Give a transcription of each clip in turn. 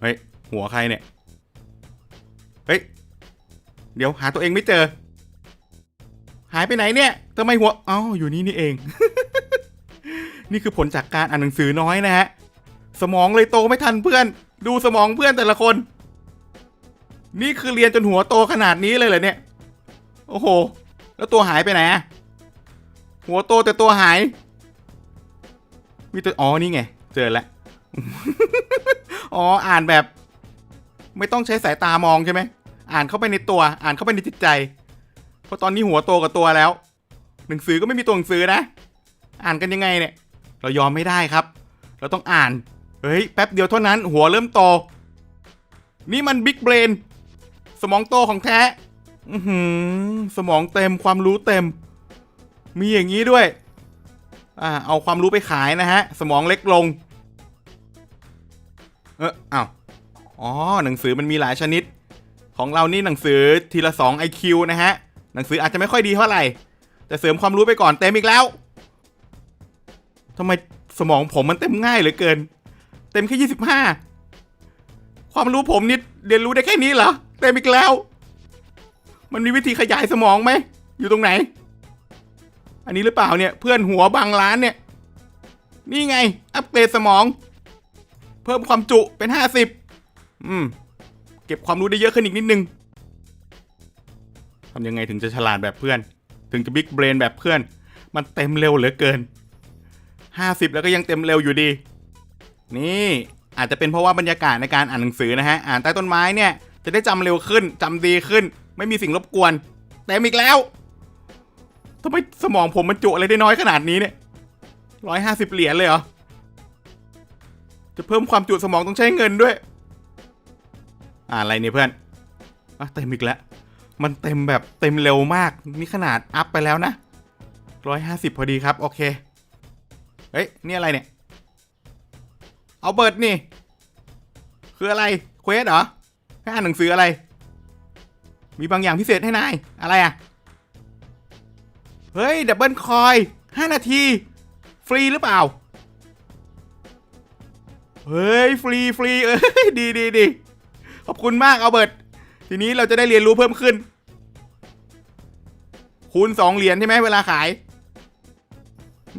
เฮ้ย หัวใครเนี่ย เฮ้ย เดี๋ยวหาตัวเองไม่เจอ หายไปไหนเนี่ยทำไมหัวอ๋ออยู่นี่นี่เอง นี่คือผลจากการอ่านหนังสือน้อยนะฮะ สมองเลยโตไม่ทันเพื่อน ดูสมองเพื่อนแต่ละคน นี่คือเรียนจนหัวโตขนาดนี้เลยเหรอเนี่ย โอ้โห แล้วตัวหายไปไหนอะหัวโตแต่ตัวหาย มีตัวอ๋อนี่ไง เจอแล้ว อ๋ออ่านแบบ ไม่ต้องใช้สายตามองใช่ไหมอ่านเข้าไปในตัว อ่านเข้าไปในจิตใจ เพราะตอนนี้หัวโตกับตัวแล้ว หนังสือก็ไม่มีตัวหนังสือนะ อ่านกันยังไงเนี่ย เรายอมไม่ได้ครับ เราต้องอ่าน เฮ้ย แป๊บเดียวเท่านั้น หัวเริ่มโต นี่มันบิ๊กเบรน สมองโตของแท้ อือหือสมองเต็มความรู้เต็ม มีอย่างนี้ด้วย อ่า เอาความรู้ไปขายนะฮะ สมองเล็กลง เอออ้าวอ๋อหนังสือมันมีหลายชนิด ของเรานี่หนังสือทีละ2 IQ นะฮะ หนังสืออาจจะไม่ค่อยดีเท่าไหร่ แต่เสริมความรู้ไปก่อนเต็มอีกแล้วทำไมสมองผมมันเต็มง่ายเหลือเกิน เต็มแค่25ความรู้ผมนี่เรียนรู้ได้แค่นี้เหรอเต็มอีกแล้ว มันมีวิธีขยายสมองไหม อยู่ตรงไหน อันนี้หรือเปล่าเนี่ย เพื่อนหัวบางล้านเนี่ย นี่ไง อัปเกรดสมอง เพิ่มความจุเป็น 50 อืม เก็บความรู้ได้เยอะขึ้นอีกนิดนึงทำยังไงถึงจะฉลาดแบบเพื่อน ถึงจะบิ๊กเบรนแบบเพื่อน มันเต็มเร็วเหลือเกิน 50 แล้วก็ยังเต็มเร็วอยู่ดี นี่อาจจะเป็นเพราะว่าบรรยากาศในการอ่านหนังสือนะฮะ อ่านใต้ต้นไม้เนี่ย จะได้จำเร็วขึ้นจำดีขึ้น ไม่มีสิ่งรบกวนเต็มอีกแล้วทำไมสมองผมมันจุอะไรได้น้อยขนาดนี้เนี่ยร้อยห้าสิบเหรียญเลยเหรอ จะเพิ่มความจุสมองต้องใช้เงินด้วย อะไรเนี่ยเพื่อนอะเต็มอีกแล้ว มันเต็มแบบเต็มเร็วมาก นี่ขนาดอัพไปแล้วนะร้อยห้าสิบพอดีครับ โอเค เฮ้ย นี่อะไรเนี่ย เอาเบิร์ดนี่ คืออะไร เควสเหรอ ให้อ่านหนังสืออะไร มีบางอย่างพิเศษให้นาย อะไรอะเฮ้ย ดับเบิลคอยห้านาที ฟรีหรือเปล่า เฮ้ยฟรีฟรีเอ้ยดีดีดีขอบคุณมากเอาเบิร์ตทีนี้เราจะได้เรียนรู้เพิ่มขึ้น คูณสองเหรียญใช่ไหมเวลาขาย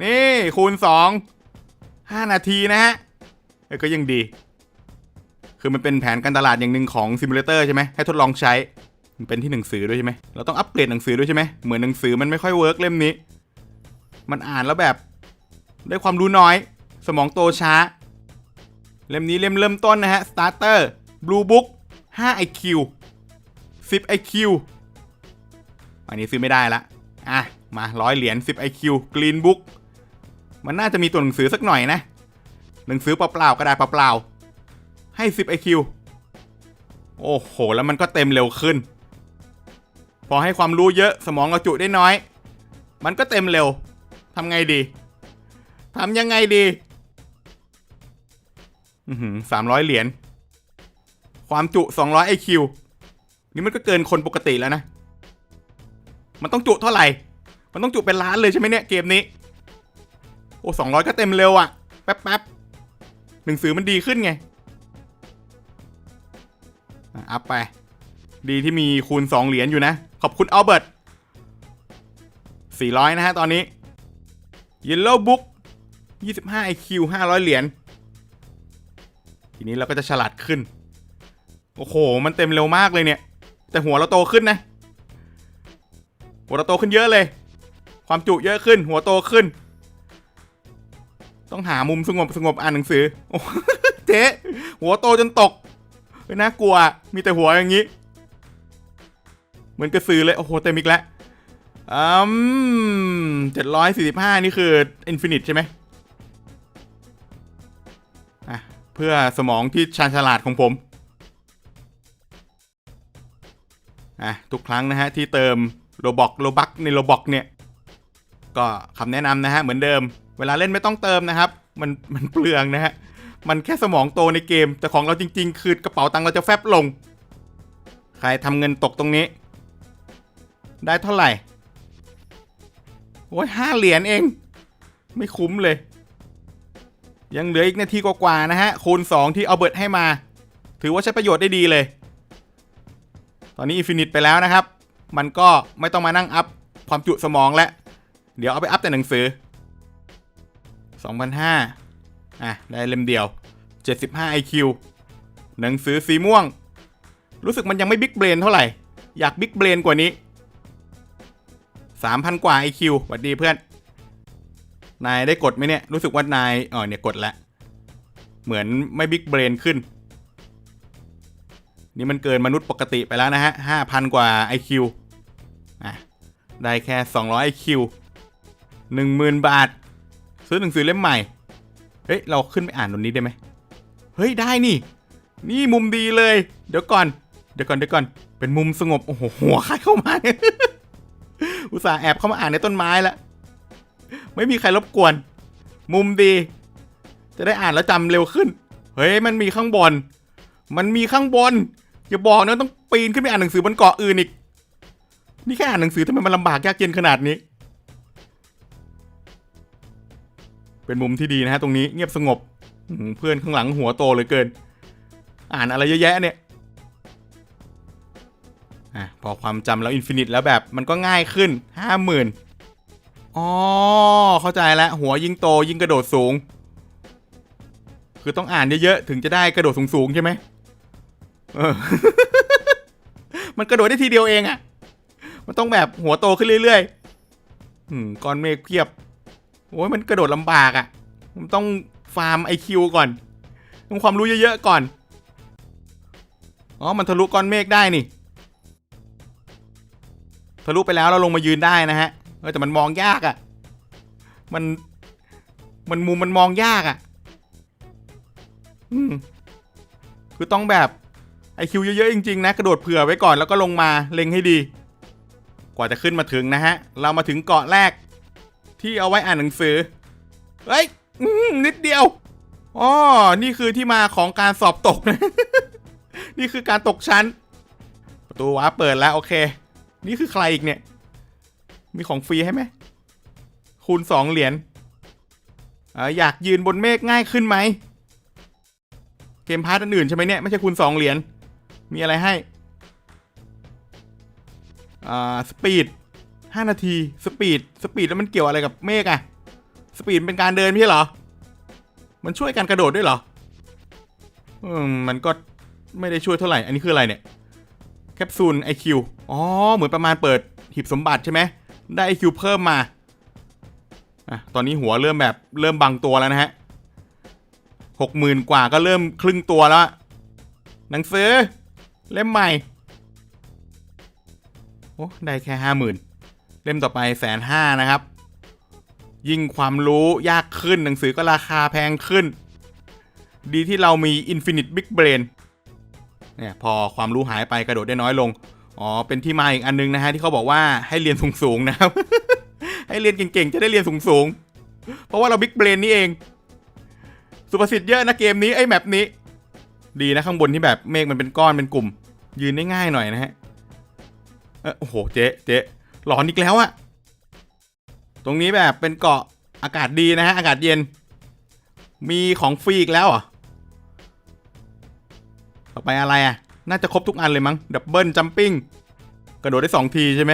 นี่คูณสองห้านาทีนะฮะก็ยังดี คือมันเป็นแผนการตลาดอย่างหนึ่งของซิมูเลเตอร์ใช่ไหมให้ทดลองใช้มันเป็นที่หนังสือด้วยใช่ไหมเราต้องอัปเกรดหนังสือด้วยใช่ไหมเหมือนหนังสือมันไม่ค่อยเวิร์กเล่มนี้ มันอ่านแล้วแบบได้ความรู้น้อย สมองโตช้า เล่มนี้เล่มเริ่มต้นนะฮะ Starter Blue Book 5 IQ 10 IQ อันนี้ซื้อไม่ได้ละ อะ มาร้อยเหรียญ10 IQ Green Book มันน่าจะมีตัวหนังสือสักหน่อยนะ หนังสือเปล่าๆกระดาษเปล่าๆให้ 10 IQ โอ้โห แล้วมันก็เต็มเร็วขึ้น พอให้ความรู้เยอะสมองเราจุได้น้อย มันก็เต็มเร็วทำไงดีทำยังไงดี สามร้อยเหรียญ ความจุสองร้อยไอคิว นี่มันก็เกินคนปกติแล้วนะ มันต้องจุเท่าไหร่ มันต้องจุเป็นล้านเลยใช่ไหมเนี่ยเกมนี้ โอ้สองร้อยก็เต็มเร็วอะ่ะ แป๊บแป๊บหนังสือมันดีขึ้นไง อัพไป ดีที่มีคูณ2เหรียญอยู่นะ ขอบคุณอัลเบิร์ต400นะฮะตอนนี้ Yellow Book 25 IQ 500 เหรียญ ทีนี้เราก็จะฉลาดขึ้น โอ้โห มันเต็มเร็วมากเลยเนี่ย แต่หัวเราโตขึ้นนะ หัวเราโตขึ้นเยอะเลย ความจุเยอะขึ้น หัวโตขึ้น ต้องหามุมสงบสงบอ่านหนังสือ โอ้เจ๊หัวโตจนตกเฮ้ยน่ากลัว มีแต่หัวอย่างนี้ เหมือนกระสือเลย โอ้โห เต็มอีกแล้วอืมเจ็ดร้อยสี่สิบห้านี่คืออินฟินิตใช่ไหม เพื่อสมองที่ชาญฉลาดของผมอะทุกครั้งนะฮะที่เติมโลบอกโลบักในโลบอกเนี่ย ก็คำแนะนำนะฮะเหมือนเดิม เวลาเล่นไม่ต้องเติมนะครับ มันมันเปลืองนะฮะมันแค่สมองโตในเกม แต่ของเราจริง ๆ คือกระเป๋าตังค์เราจะแฟบลง ใครทำเงินตกตรงนี้ ได้เท่าไหร่โอ้ยห้าเหรียญเอง ไม่คุ้มเลย ยังเหลืออีกนาทีกว่าๆนะฮะ คูณ 2 ที่เอาเบิร์ตให้มา ถือว่าใช้ประโยชน์ได้ดีเลย ตอนนี้อินฟินิตไปแล้วนะครับ มันก็ไม่ต้องมานั่งอัพความจุสมองแล้วเดี๋ยวเอาไปอัพแต่หนังสือ2,500อะ ได้เล่มเดียว 75 IQ หนังสือสีม่วง รู้สึกมันยังไม่บิ๊กเบรนเท่าไหร่ อยากบิ๊กเบรนกว่านี้ 3,000 กว่า IQ หวัดดีเพื่อน นายได้กดไหมเนี่ย รู้สึกว่านายอ๋อเนี่ยกดแล้วเหมือนไม่บิ๊กเบรนขึ้น นี่มันเกินมนุษย์ปกติไปแล้วนะฮะ5,000กว่า IQ อะได้แค่200 IQ 10,000 บาท ซื้อหนังสือเล่มใหม่ เฮ้ย เราขึ้นไปอ่านตรงนี้ได้ไหม เฮ้ย ได้นี่ นี่มุมดีเลย เดี๋ยวก่อน เดี๋ยวก่อน เดี๋ยวก่อน เป็นมุมสงบ โอ้โห หัวใครเข้ามา อุตส่าห์แอบเข้ามาอ่านในต้นไม้แล้ว ไม่มีใครรบกวน มุมดี จะได้อ่านแล้วจำเร็วขึ้น เฮ้ยมันมีข้างบน มันมีข้างบน อย่าบอกนะต้องปีนขึ้นไปอ่านหนังสือบนเกาะอื่นอีก นี่แค่อ่านหนังสือทำไมมันลำบากยากเย็นขนาดนี้ เป็นมุมที่ดีนะฮะตรงนี้เงียบสงบ เพื่อนข้างหลังหัวโตเหลยเกิน อ่านอะไรเยอะแยะเนี่ยอพอความจำแล้วอินฟินิตแล้วแบบมันก็ง่ายขึ้นห้าหมื่น อ๋อ เข้าใจแล้ว หัวยิ่งโตยิ่งกระโดดสูง คือต้องอ่านเยอะๆ ถึงจะได้กระโดดสูงๆใช่ไหมเออ มันกระโดดได้ทีเดียวเองอะมันต้องแบบหัวโตขึ้นเรื่อยๆ อืม ก้อนเมฆเพียบ โอ้ยมันกระโดดลำบากอะ่ะ มันต้องฟาร์มไอคิวก่อน ต้องความรู้เยอะๆก่อน อ๋อ มันทะลุก้อนเมฆได้นี่ ทะลุไปแล้วเราลงมายืนได้นะฮะ เออแต่มันมองยากอะ่ะ มัน มันมุมมันมองยากอะ่ะ อืม คือต้องแบบไอคิวเยอะๆจริงๆนะ กระโดดเผื่อไว้ก่อนแล้วก็ลงมาเล็งให้ดี กว่าจะขึ้นมาถึงนะฮะ เรามาถึงเกาะแรก ที่เอาไว้อ่านหนังสือ เฮ้ยนิดเดียวอ๋อนี่คือที่มาของการสอบตกนะ นี่คือการตกชั้น ประตูว้าเปิดแล้วโอเค นี่คือใครอีกเนี่ย มีของฟรีให้ไหม คูณสองเหรียญออยากยืนบนเมฆง่ายขึ้นไหม เกมพาร์ทอื่นใช่ไหมเนี่ย ไม่ใช่คูณสองเหรียญ มีอะไรให้ อ่า สปีดห้านาที สปีด สปีดแล้วมันเกี่ยวอะไรกับเมฆอะสปีดเป็นการเดินไม่ใช่เหรอ มันช่วยการกระโดดด้วยเหรอ อืม มันก็ไม่ได้ช่วยเท่าไหร่ อันนี้คืออะไรเนี่ย แคปซูล IQ อ๋อ เหมือนประมาณเปิดหีบสมบัติใช่ไหม ได้ IQ เพิ่มมาอะตอนนี้หัวเริ่มแบบเริ่มบังตัวแล้วนะฮะหกหมื่นกว่าก็เริ่มครึ่งตัวแล้ว หนังสือ เล่มใหม่ โอ้ ได้แค่ห้าหมื่นเล่มต่อไปแสนห้านะครับ ยิ่งความรู้ยากขึ้นหนังสือก็ราคาแพงขึ้น ดีที่เรามี Infinite Big Brain เนี่ยพอความรู้หายไปกระโดดได้น้อยลง อ๋อ เป็นที่มาอีกอันนึงนะฮะที่เขาบอกว่าให้เรียนสูงๆนะครับ ให้เรียนเก่งๆ จะได้เรียนสูงๆ เพราะว่าเรา Big Brain นี่เอง สุภาษิตเยอะนะเกมนี้ไอ้แมปนี้ ดีนะข้างบนที่แบบเมฆมันเป็นก้อนเป็นกลุ่ม ยืนได้ง่ายหน่อยนะฮะ เออโอ้โหเจ๊เจ๊หลอนอีกแล้วอะตรงนี้แบบเป็นเกาะอากาศดีนะฮะอากาศเย็น มีของฟรีอีกแล้วเหรอต่อไปอะไรอะน่าจะครบทุกอันเลยมั้งดับเบิลจัมปิ้ง กระโดดได้สองทีใช่ไหม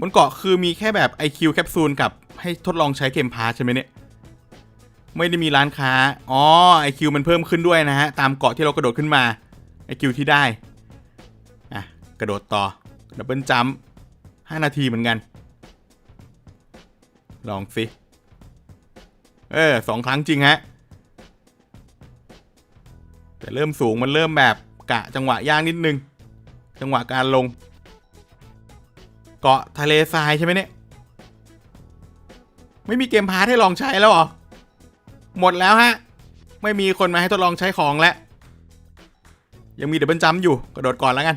บนเกาะคือมีแค่แบบ IQ แคปซูลกับให้ทดลองใช้เกมพาใช่ไหมเนี่ย ไม่ได้มีร้านค้า อ๋อ IQ มันเพิ่มขึ้นด้วยนะฮะ ตามเกาะที่เรากระโดดขึ้นมา IQ ที่ได้ อะ กระโดดต่อ ดับเบิลจัมป์ห้านาทีเหมือนกัน ลองสิ เออสองครั้งจริงฮะ แต่เริ่มสูงมันเริ่มแบบกะจังหวะยากนิดนึง จังหวะการลง เกาะทะเลทรายใช่ไหมเนี่ย ไม่มีเกมพาร์ทให้ลองใช้แล้วหรอ หมดแล้วฮะ ไม่มีคนมาให้ทดลองใช้ของแล้ว ยังมีเดบเบิลจัมอยู่ กระโดดก่อนแล้วกัน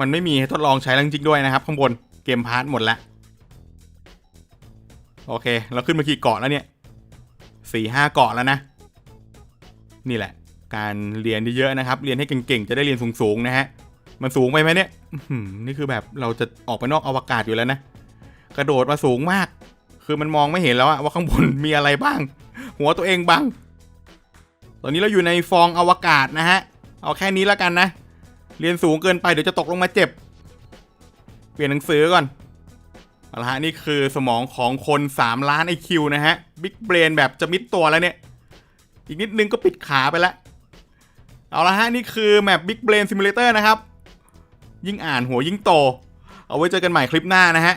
มันไม่มีให้ทดลองใช้แล้วจริงๆด้วยนะครับ ข้างบน เกมพาร์ทหมดแล้ว โอเค เราขึ้นมากี่เกาะแล้วเนี่ยสี่ห้าเกาะแล้วนะ นี่แหละ การเรียนเยอะๆนะครับ เรียนให้เก่งๆ จะได้เรียนสูงๆนะฮะ มันสูงไปไหมเนี่ยนี่คือแบบเราจะออกไปนอกอวกาศอยู่แล้วนะ กระโดดมาสูงมาก คือมันมองไม่เห็นแล้วว่าข้างบนมีอะไรบ้าง หัวตัวเองบ้าง ตอนนี้เราอยู่ในฟองอวกาศนะฮะ เอาแค่นี้แล้วกันนะ เรียนสูงเกินไปเดี๋ยวจะตกลงมาเจ็บ เปลี่ยนหนังสือก่อนเอาละฮะนี่คือสมองของคน 3 ล้าน IQ นะฮะ บิ๊กเบรนแบบจะมิดตัวแล้วเนี่ย อีกนิดนึงก็ปิดขาไปแล้ว เอาละฮะนี่คือแมป Big Brain Simulator นะครับ ยิ่งอ่านหัวยิ่งโต เอาไว้เจอกันใหม่คลิปหน้านะฮะ